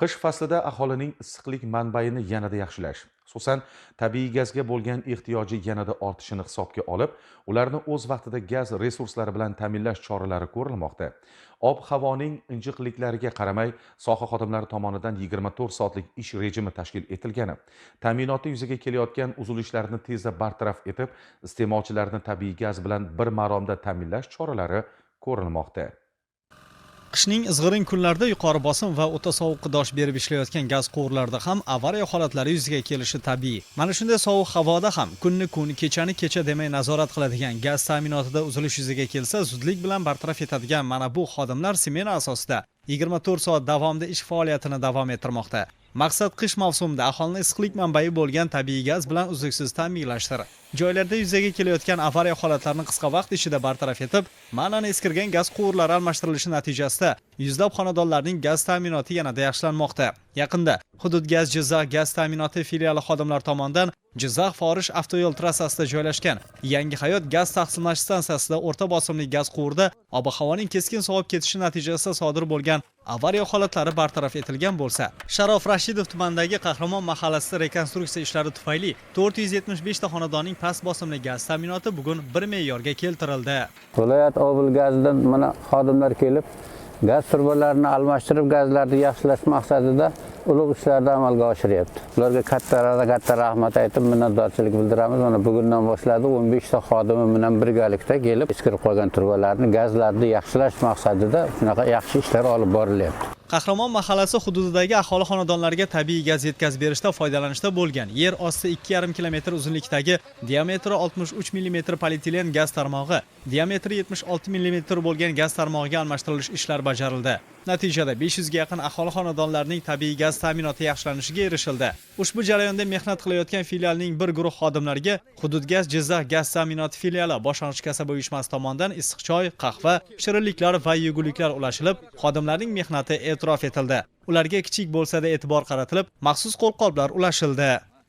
qish faslida aholining issiqlik manbaini yanada yaxshilash xususan tabiiy gazga bo'lgan ehtiyoji yanada ortishini hisobga olib ularni o'z vaqtida gaz resurslari bilan ta'minlash choralari ko'rilmoqda. Ob havoning injiqliklariga qaramay soha xodimlari tomonidan 24 soatlik ish rejimi tashkil etilgani ta'minotda yuzaga kelayotgan uzilishlarni tezda bartaraf etib iste'molchilarni tabiiy gaz bilan bir maromda ta'minlash choralari ko'rilmoqda. Qishning izg'irin kunlarida yuqori bosim va o'ta sovuqqa dosh berib ishlayotgan gaz quvurlarida ham avariya holatlari yuzaga kelishi tabiiy. Mana shunday sovuq havoda ham kunni kun kechani kecha demay nazorat qiladigan gaz ta'minotida uzilish yuzaga kelsa zudlik bilan bartaraf etadigan mana bu xodimlar smena asosida 24 soat davomida ish faoliyatini davom ettirmoqda. Maqsad qish mavsumida aholini issiqlik manbai bo'lgan tabiiy gaz bilan uzluksiz ta'minlashdir. Joylarda yuzaga kelayotgan avariya holatlarini qisqa vaqt ichida bartaraf etib ma'nan eskirgan gaz quvurlari almashtirilishi natijasida yuzlab xonadonlarning gaz ta'minoti yanada yaxshilanmoqda. Yaqinda hudud gaz jizzax gaz ta'minoti filiali xodimlari tomonidan jizzax forish avtoyo'l trassasida joylashgan. Yangi hayot gaz taqsimlash stansiyasida o'rta bosimli gaz quvurida ob havoning keskin sovib ketishi natijasida sodir bo'lgan avariya holatlari bartaraf etilgan bo'lsa. Sharof rashidov tumanidagi qahramon mahallasida rekonstruksiya ishlari tufayli 475 ta xonadonning past bosimli gaz ta'minoti bugun bir me'yorga keltirildi. Viloyat obl gazidan mana xodimlar kelib gaz turbalarini almashtirib gazlarni yaxshilash maqsadida ulug' ishlarni amalga oshiryapti. Ularga katta katta rahmat aytib minnatdorchilik bildiramiz. Mana bugundan boshladi 15 ta xodimi bilan birgalikda kelib eskirib qolgan turbalarni gazlarni yaxshilash maqsadida shunaqa yaxshi ishlar olib borilyapti. Qahramon mahallasi hududidagi aholi xonadonlariga tabiiy gaz yetkazib berishda foydalanishda bo'lgan. Yer osti 2,5 kilometr uzunlikdagi diametri 63 mm polietilen gaz tarmog'i diametri 76 mm bo'lgan gaz tarmog'iga almashtirilish ishlari bajarildi. Natijada 500 ga yaqin aholi xonadonlarining tabiiy gaz ta'minoti yaxshilanishiga erishildi. Ushbu jarayonda mehnat qilayotgan filialning bir guruh xodimlariga hudud gaz jizzax gaz ta'minoti filiali boshlang'ich kasaba uyushmasi tomonidan issiq choy qahva shirinliklar va yeguliklar ulashilib xodimlarning mehnati e'tirof etildi. Ularga kichik bo'lsa-da e'tibor qaratilib maxsus qo'lqoplar ulashildi.